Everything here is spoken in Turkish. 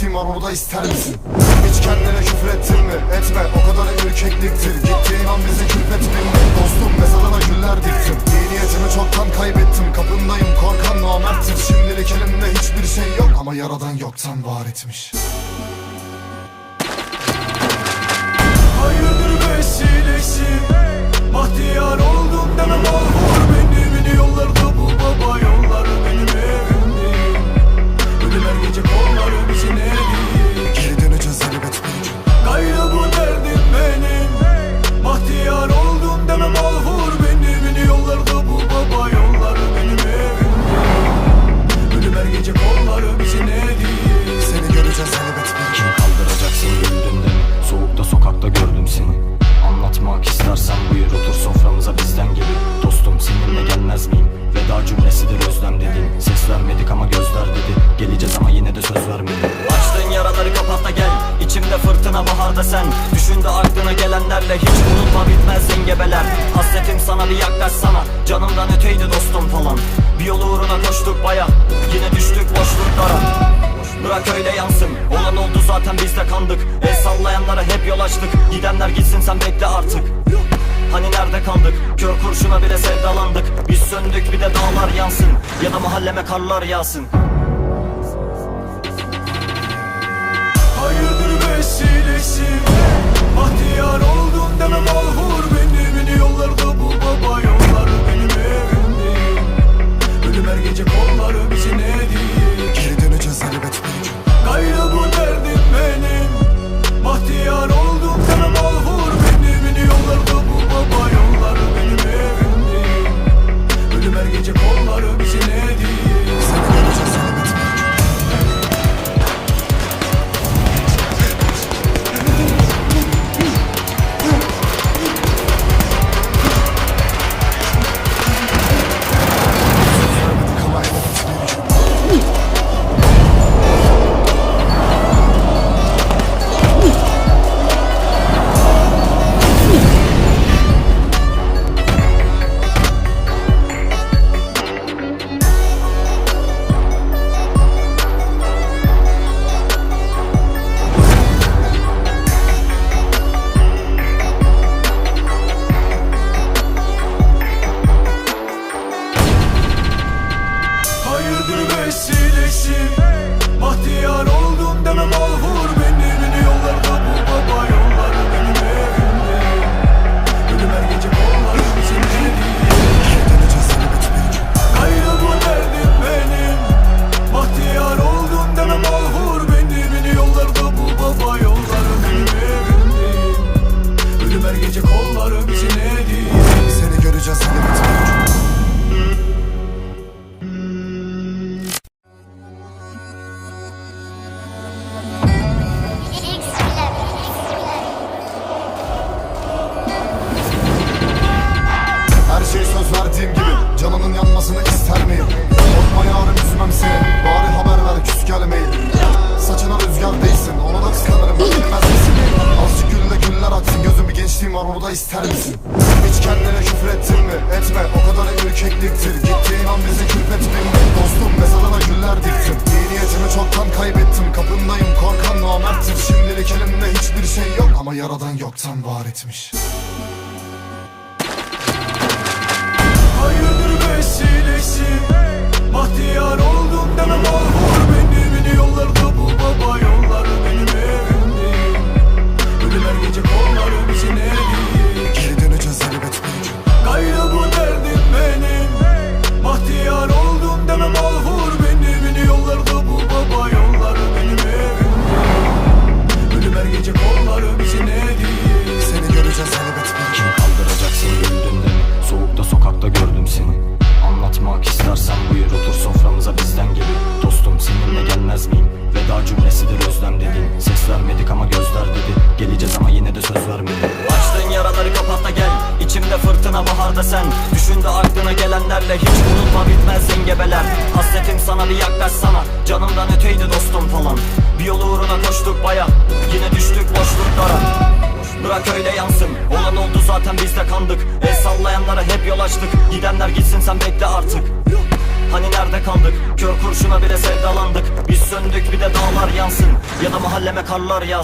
da ister misin? Hiç kendine küfür ettin mi? Etme o kadar ürkekliktir Gittiğin an bizi külfettin mi? Dostum mezarına güller diktim İyi niyetimi çoktan kaybettim Kapındayım korkan namerttir Şimdilik elimde hiçbir şey yok Ama yaradan yoktan var etmiş baharda sen. Düşünde aklına gelenlerle hiç unutma bitmez engebeler Hasretim sana bir yaklaşsana Canımdan öteydi dostum falan. Bir yol uğruna koştuk baya. Yine düştük boşluklara. Bırak öyle yansın. Olan oldu zaten biz de kandık. El sallayanlara hep yol açtık. Gidenler gitsin sen bekle artık. Hani nerede kaldık? Kör kurşuna bile sevdalandık. Biz söndük bir de dağlar yansın. Ya da mahalleme karlar yağsın Hayırdır vesilesi Bahtiyar oldum deme mahvur var onu da ister misin? Hiç kendine küfür ettin mi? Etme o kadar ürkekliktir Gittiğin an bizi külfettin mi? Dostum mezarına güller diktim İyi niyetimi çoktan kaybettim Kapındayım korkan namerttir Şimdilik elimde hiçbir şey yok Ama yaradan yoktan var etmiş baharda sen. Düşünde aklına gelenlerle hiç unutma bitmez engebeler Hasretim sana bir yaklaşsana Canımdan öteydi dostum falan. Bir yol uğruna koştuk baya. Yine düştük boşluklara. Bırak öyle yansın. Olan oldu zaten biz de kandık. El sallayanlara hep yol açtık. Gidenler gitsin sen bekle artık. Hani nerede kaldık? Kör kurşuna bile sevdalandık. Biz söndük bir de dağlar yansın. Ya da mahalleme karlar yağsın